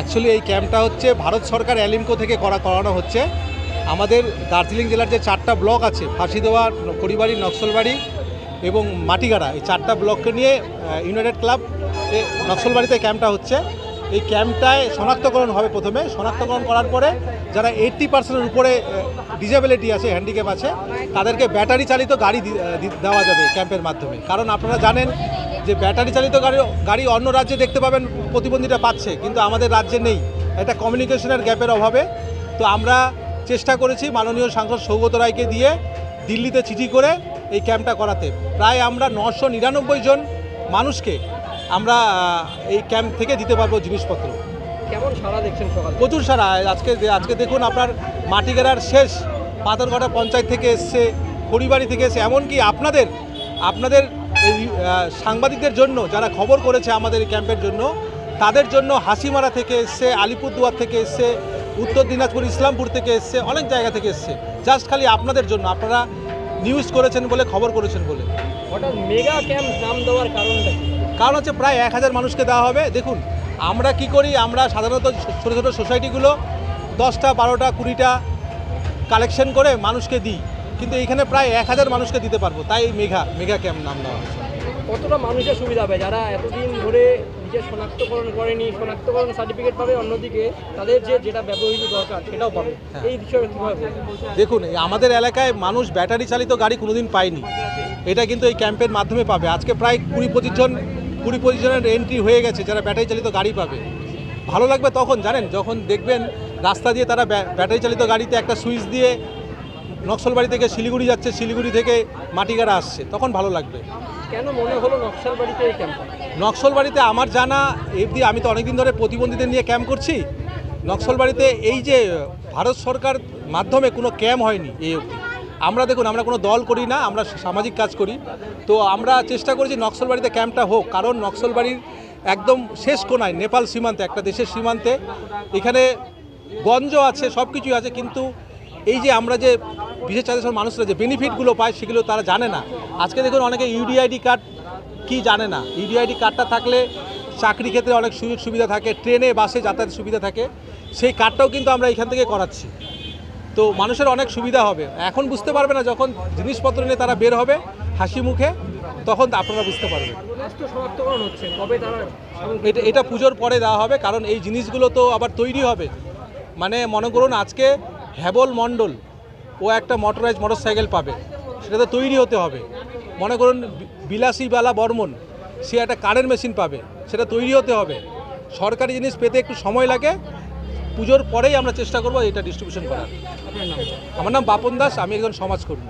Actually এই ক্যাম্পটা হচ্ছে ভারত সরকার অ্যালিমকো থেকে করা, করানো হচ্ছে। আমাদের দার্জিলিং জেলার যে চারটা ব্লক আছে ফাঁসিদেওয়া খড়িবাড়ি নকশলবাড়ি এবং মাটিগাড়া, এই চারটা ব্লককে নিয়ে ইউনাইটেড ক্লাব নকশলবাড়িতে ক্যাম্পটা হচ্ছে। এই ক্যাম্পটায় শনাক্তকরণ হবে প্রথমে। শনাক্তকরণ করার পরে যারা এইট্টি পার্সেন্টের উপরে ডিজেবিলিটি আছে হ্যান্ডিক্যাপ আছে, তাদেরকে ব্যাটারি চালিত গাড়ি দেওয়া যাবে ক্যাম্পের মাধ্যমে। কারণ আপনারা জানেন যে ব্যাটারি চালিত গাড়ি গাড়ি অন্য রাজ্যে দেখতে পাবেন প্রতিবন্ধীরা পাচ্ছে কিন্তু আমাদের রাজ্যে নেই। এটা কমিউনিকেশনের গ্যাপের অভাবে। তো আমরা চেষ্টা করেছি মাননীয় সাংসদ সৌগত রায়কে দিয়ে দিল্লিতে চিঠি করে এই ক্যাম্পটা করাতে। প্রায় আমরা নশো নিরানব্বই জন মানুষকে আমরা এই ক্যাম্প থেকে দিতে পারব জিনিসপত্র। কেমন সারা দেখছেন সকাল? প্রচুর সারা আজকে আজকে দেখুন আপনার মাটিগেরার শেষ পাথরঘাটা পঞ্চায়েত থেকে এসছে খড়িবাড়ি থেকে এসছে। এমনকি আপনাদের আপনাদের এই সাংবাদিকদের জন্য যারা খবর করেছে আমাদের এই ক্যাম্পের জন্য তাদের জন্য হাসিমারা থেকে এসছে আলিপুরদুয়ার থেকে এসছে উত্তর দিনাজপুর ইসলামপুর থেকে এসছে অনেক জায়গা থেকে এসছে। জাস্ট খালি আপনাদের জন্য আপনারা নিউজ করেছেন বলে খবর করেছেন বলে। মেগা ক্যাম্প নাম দেওয়ার কারণটা কারণ হচ্ছে প্রায় এক হাজার মানুষকে দেওয়া হবে। দেখুন আমরা কি করি? আমরা সাধারণত ছোটো ছোটো সোসাইটিগুলো দশটা বারোটা কুড়িটা কালেকশন করে মানুষকে দিই। কিন্তু এইখানে প্রায় এক হাজার মানুষকে দিতে পারব। তাই মেঘা মেঘা ক্যাম্প নাম দেওয়া হয়েছে। কতটা মানুষের সুবিধা হবে? যারা এতদিন ধরে নিজের শনাক্তকরণ করেনি শনাক্তকরণ সার্টিফিকেট পাবে অন্যদিকে তাদের যে যেটা ব্যবহৃত দরকার সেটাও পাবে। হ্যাঁ। এই বিষয়ে কীভাবে? দেখুন এই আমাদের এলাকায় মানুষ ব্যাটারি চালিত গাড়ি কোনোদিন পায়নি। এটা কিন্তু এই ক্যাম্পের মাধ্যমে পাবে। আজকে প্রায় কুড়ি পঁচিশ জন কুড়ি পঁচিশ জনের এন্ট্রি হয়ে গেছে যারা ব্যাটারি চালিত গাড়ি পাবে। ভালো লাগবে তখন জানেন? যখন দেখবেন রাস্তা দিয়ে তারা ব্য- ব্যাটারি চালিত গাড়িতে একটা সুইচ দিয়ে নকশলবাড়ি থেকে শিলিগুড়ি যাচ্ছে শিলিগুড়ি থেকে মাটিগাড়া আসছে। তখন ভালো লাগবে। কেন মনে হলো নকশাল বাড়িতে এই ক্যাম্প নকশলবাড়িতে আমার জানা এফডি আমি তো অনেকদিন ধরে প্রতিবন্ধীদের নিয়ে ক্যাম্প করছি। নকশলবাড়িতে এই যে ভারত সরকার মাধ্যমে কোনো ক্যাম্প হয়নি এই অবধি। আমরা দেখুন আমরা কোনো দল করি না আমরা সামাজিক কাজ করি। তো আমরা চেষ্টা করেছি নকশলবাড়িতে ক্যাম্পটা হোক। কারণ নকশলবাড়ির একদম শেষ কোনায় নেপাল সীমান্তে একটা দেশের সীমান্তে। এখানে গঞ্জ আছে সব কিছুই আছে কিন্তু এই যে আমরা যে বিশেষ চাষের মানুষরা যে বেনিফিটগুলো পায় সেগুলো তারা জানে না। আজকে দেখুন অনেকে ইউডিআইডি কার্ড কি জানে না? ইউডিআইডি কার্ডটা থাকলে চাকরি ক্ষেত্রে অনেক সুযোগ সুবিধা থাকে ট্রেনে বাসে যাতায়াতের সুবিধা থাকে। সেই কার্ডটাও কিন্তু আমরা এখান থেকে করাচ্ছি। তো মানুষের অনেক সুবিধা হবে। এখন বুঝতে পারবে না যখন জিনিসপত্র নিয়ে তারা বের হবে হাসি মুখে তখন আপনারা বুঝতে পারবেন। এটা এটা পুজোর পরে দেওয়া হবে কারণ এই জিনিসগুলো তো আবার তৈরি হবে। মানে মনে করুন আজকে হ্যাবল মণ্ডল ও একটা মোটরাইজ মোটরসাইকেল পাবে। সেটা তো তৈরি হতে হবে। মনে করুন বিলাসীবালা বর্মন সে একটা কারের মেশিন পাবে। সেটা তৈরি হতে হবে। সরকারি জিনিস পেতে একটু সময় লাগে। পুজোর পরেই আমরা চেষ্টা করব এটা ডিস্ট্রিবিউশন করার। আমার নাম বাপন দাস আমি একজন সমাজকর্মী।